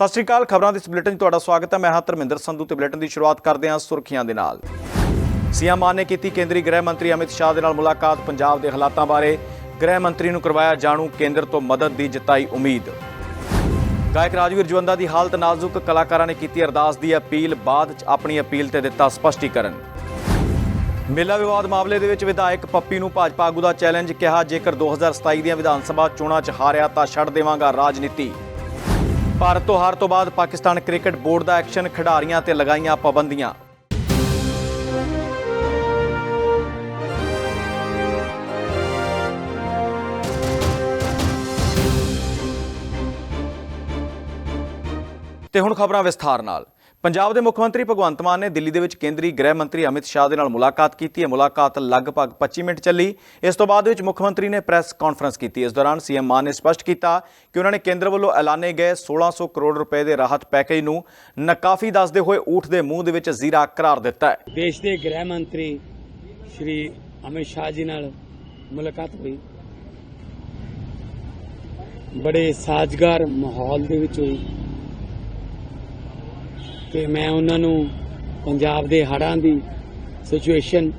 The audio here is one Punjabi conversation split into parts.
ਸਤਿ ਸ਼੍ਰੀ ਅਕਾਲ, ਖਬਰਾਂ ਦੇ ਇਸ ਬੁਲੇਟਿਨ 'ਚ ਤੁਹਾਡਾ ਸਵਾਗਤ ਹੈ। ਮੈਂ ਹਾਂ ਧਰਮਿੰਦਰ ਸੰਧੂ ਤੇ ਬੁਲੇਟਿਨ ਦੀ ਸ਼ੁਰੂਆਤ ਕਰਦੇ ਹਾਂ ਸੁਰਖੀਆਂ ਦੇ ਨਾਲ। ਸੀਐਮ ਮਾਨ ਨੇ ਕੀਤੀ ਕੇਂਦਰੀ ਗ੍ਰਹਿ ਮੰਤਰੀ ਅਮਿਤ ਸ਼ਾਹ ਦੇ ਨਾਲ ਮੁਲਾਕਾਤ, ਪੰਜਾਬ ਦੇ ਹਾਲਾਤਾਂ ਬਾਰੇ ਗ੍ਰਹਿ ਮੰਤਰੀ ਨੂੰ ਕਰਵਾਇਆ ਜਾਣੂ ਕੇਂਦਰ ਤੋਂ ਮਦਦ ਦੀ ਜਤਾਈ ਉਮੀਦ। ਗਾਇਕ ਰਾਜਵੀਰ ਜਵੰਦਾ ਦੀ ਹਾਲਤ ਨਾਜ਼ੁਕ ਕਲਾਕਾਰਾਂ ਨੇ ਕੀਤੀ ਅਰਦਾਸ ਦੀ ਅਪੀਲ, ਬਾਅਦ 'ਚ ਆਪਣੀ ਅਪੀਲ ਤੇ ਦਿੱਤਾ ਸਪਸ਼ਟੀਕਰਨ। ਮੇਲਾ ਵਿਵਾਦ ਮਾਮਲੇ ਦੇ ਵਿੱਚ ਵਿਧਾਇਕ ਪੱਪੀ ਨੂੰ ਭਾਜਪਾ ਆਗੂ ਦਾ ਚੈਲੰਜ ਕਿਹਾ, ਜੇਕਰ 2027 ਦੀਆਂ ਵਿਧਾਨ ਸਭਾ ਚੋਣਾਂ 'ਚ ਹਾਰਿਆ ਤਾਂ ਛੱਡ ਦੇਵਾਂਗਾ ਰਾਜਨੀਤੀ। ਭਾਰਤ ਤੋਂ ਹਾਰ ਤੋਂ ਬਾਅਦ ਪਾਕਿਸਤਾਨ ਕ੍ਰਿਕਟ ਬੋਰਡ ਦਾ ਐਕਸ਼ਨ ਖਿਡਾਰੀਆਂ ਤੇ ਲਗਾਈਆਂ ਪਾਬੰਦੀਆਂ। ਤੇ ਹੁਣ ਖਬਰਾਂ ਵਿਸਥਾਰ ਨਾਲ। ਪੰਜਾਬ ਦੇ ਮੁੱਖ ਮੰਤਰੀ ਭਗਵੰਤ ਮਾਨ ਨੇ ਦਿੱਲੀ ਦੇ ਵਿੱਚ ਕੇਂਦਰੀ ਗ੍ਰਹਿ ਮੰਤਰੀ ਅਮਿਤ ਸ਼ਾਹ ਦੇ ਨਾਲ ਮੁਲਾਕਾਤ ਕੀਤੀ। ਹੈ ਮੁਲਾਕਾਤ ਲਗਭਗ 25 ਮਿੰਟ ਚੱਲੀ। ਇਸ ਤੋਂ ਬਾਅਦ ਵਿੱਚ ਮੁੱਖ ਮੰਤਰੀ ਨੇ ਪ੍ਰੈਸ ਕਾਨਫਰੰਸ ਕੀਤੀ। ਇਸ ਦੌਰਾਨ ਸੀਐਮ ਮਾਨ ਨੇ ਸਪਸ਼ਟ ਕੀਤਾ ਕਿ ਉਹਨਾਂ ਨੇ ਕੇਂਦਰ ਵੱਲੋਂ ਐਲਾਨੇ ਗਏ 1600 ਕਰੋੜ ਰੁਪਏ ਦੇ ਰਾਹਤ ਪੈਕੇਜ ਨੂੰ ਨਾਕਾਫੀ ਦੱਸਦੇ ਹੋਏ ਊਠ ਦੇ ਮੂੰਹ ਦੇ ਵਿੱਚ ਜ਼ੀਰਾ ਕਰਾਰ ਦਿੱਤਾ ਹੈ। ਦੇਸ਼ ਦੇ ਗ੍ਰਹਿ ਮੰਤਰੀ ਸ਼੍ਰੀ ਅਮਿਤ ਸ਼ਾਹ ਜੀ ਨਾਲ ਮੁਲਾਕਾਤ ਹੋਈ। ਬੜੇ ਸਾਜ਼ਗਾਰ ਮਾਹੌਲ ਦੇ ਵਿੱਚ ਹੋਈ। ਤੇ ਮੈਂ ਉਹਨਾਂ ਨੂੰ ਪੰਜਾਬ ਦੇ ਹੜਾਂ ਦੀ ਸਿਚੁਏਸ਼ਨ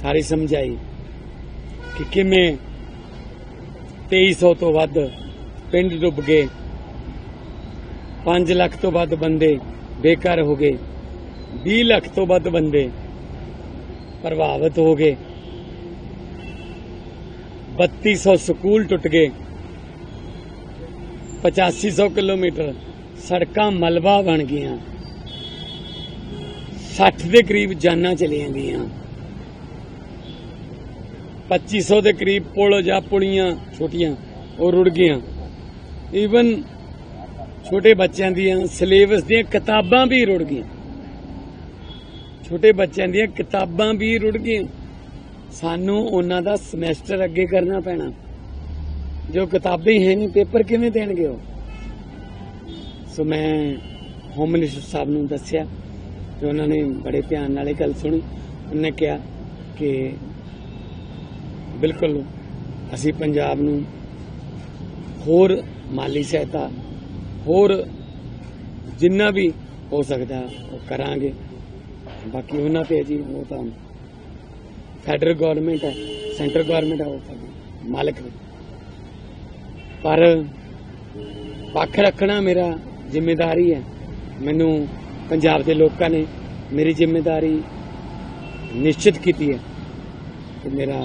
ਸਾਰੀ ਸਮਝਾਈ ਕਿ ਕਿਵੇਂ 2300 ਤੋਂ ਵੱਧ ਪਿੰਡ ਡੁੱਬ ਗਏ 5 ਲੱਖ ਤੋਂ ਵੱਧ ਬੰਦੇ ਬੇਘਰ ਹੋ ਗਏ 20 ਲੱਖ ਤੋਂ ਵੱਧ ਬੰਦੇ ਪ੍ਰਭਾਵਿਤ ਹੋ ਗਏ 3200 ਸਕੂਲ ਟੁੱਟ ਗਏ 8500 ਕਿਲੋਮੀਟਰ ਸੜਕਾਂ ਮਲਬਾ ਬਣ ਗਈਆਂ। 60 ਦੇ ਕਰੀਬ ਜਾਨਾਂ ਚਲੀਆਂ ਗਈਆਂ। 2500 ਦੇ ਕਰੀਬ ਪੁਲ ਜਾਂ ਪੁਲੀਆਂ ਛੋਟੀਆਂ, ਉਹ ਰੁੜ ਗਈਆਂ। ਈਵਨ ਛੋਟੇ ਬੱਚਿਆਂ ਦੀਆਂ ਸਿਲੇਬਸ ਦੀਆਂ ਕਿਤਾਬਾਂ ਵੀ ਰੁੜ ਗਈਆਂ। ਛੋਟੇ ਬੱਚਿਆਂ ਦੀਆਂ ਕਿਤਾਬਾਂ ਵੀ ਰੁੜ ਗਈਆਂ। ਸਾਨੂੰ ਉਹਨਾਂ ਦਾ ਸਮੈਸਟਰ ਅੱਗੇ ਕਰਨਾ ਪੈਣਾ। ਜੋ ਕਿਤਾਬਾਂ ਹੀ ਹੈ ਨਹੀਂ, ਪੇਪਰ ਕਿਵੇਂ ਦੇਣਗੇ ਉਹ? ਸੋ ਮੈਂ ਹੋਮ ਮਿਨਿਸਟਰ ਸਾਹਿਬ ਨੂੰ ਦੱਸਿਆ। ਤੇ ਉਹਨਾਂ ਨੇ ਬੜੇ ਧਿਆਨ ਨਾਲ ਇਹ ਗੱਲ ਸੁਣੀ। ਉਹਨੇ ਕਿਹਾ ਕਿ ਬਿਲਕੁਲ ਅਸੀਂ ਪੰਜਾਬ ਨੂੰ ਹੋਰ ਮਾਲੀ ਸਹਾਇਤਾ, ਹੋਰ ਜਿੰਨਾ ਵੀ ਹੋ ਸਕਦਾ ਉਹ ਕਰਾਂਗੇ। ਬਾਕੀ ਉਹਨਾਂ ਤੇ ਹੈ ਜੀ ਉਹ ਤਾਂ ਫੈਡਰਲ ਗਵਰਨਮੈਂਟ ਹੈ ਸੈਂਟਰ ਗਵਰਨਮੈਂਟ ਹੈ, ਉਹ ਮਾਲਕ ਪਰ ਪੱਖ ਰੱਖਣਾ ਮੇਰਾ ਜ਼ਿੰਮੇਵਾਰੀ ਹੈ। ਮੈਨੂੰ ਪੰਜਾਬ ਦੇ ਲੋਕਾਂ ਨੇ ਮੇਰੀ ਜ਼ਿੰਮੇਵਾਰੀ ਨਿਸ਼ਚਿਤ ਕੀਤੀ ਹੈ ਕਿ ਮੇਰਾ